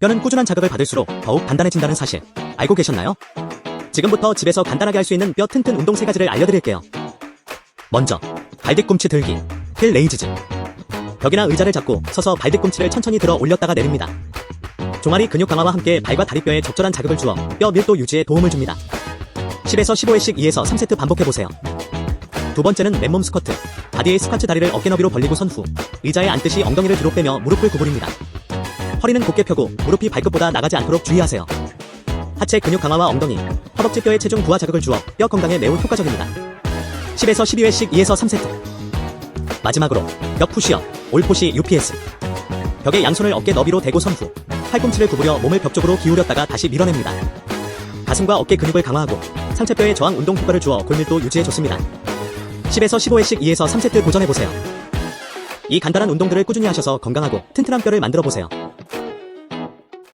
뼈는 꾸준한 자극을 받을수록 더욱 단단해진다는 사실 알고 계셨나요? 지금부터 집에서 간단하게 할 수 있는 뼈 튼튼 운동 세 가지를 알려드릴게요. 먼저 발뒤 꿈치 들기, 힐 레이즈즈. 벽이나 의자를 잡고 서서 발뒤 꿈치를 천천히 들어 올렸다가 내립니다. 종아리 근육 강화와 함께 발과 다리뼈에 적절한 자극을 주어 뼈 밀도 유지에 도움을 줍니다. 10에서 15회씩 2에서 3세트 반복해보세요. 두 번째는 맨몸 스쿼트. 바디의 스쿼트 다리를 어깨 너비로 벌리고 선 후 의자에 앉듯이 엉덩이를 뒤로 빼며 무릎을 구부립니다. 허리는 곧게 펴고 무릎이 발끝보다 나가지 않도록 주의하세요. 하체 근육 강화와 엉덩이, 허벅지 뼈의 체중 부하 자극을 주어 뼈 건강에 매우 효과적입니다. 10에서 12회씩 2에서 3세트. 마지막으로 벽 푸시업, 올포시 UPS. 벽에 양손을 어깨 너비로 대고 선 후 팔꿈치를 구부려 몸을 벽 쪽으로 기울였다가 다시 밀어냅니다. 가슴과 어깨 근육을 강화하고 상체뼈에 저항 운동 효과를 주어 골밀도 유지에 좋습니다. 10에서 15회씩 2에서 3세트 도전해 보세요. 이 간단한 운동들을 꾸준히 하셔서 건강하고 튼튼한 뼈를 만들어 보세요.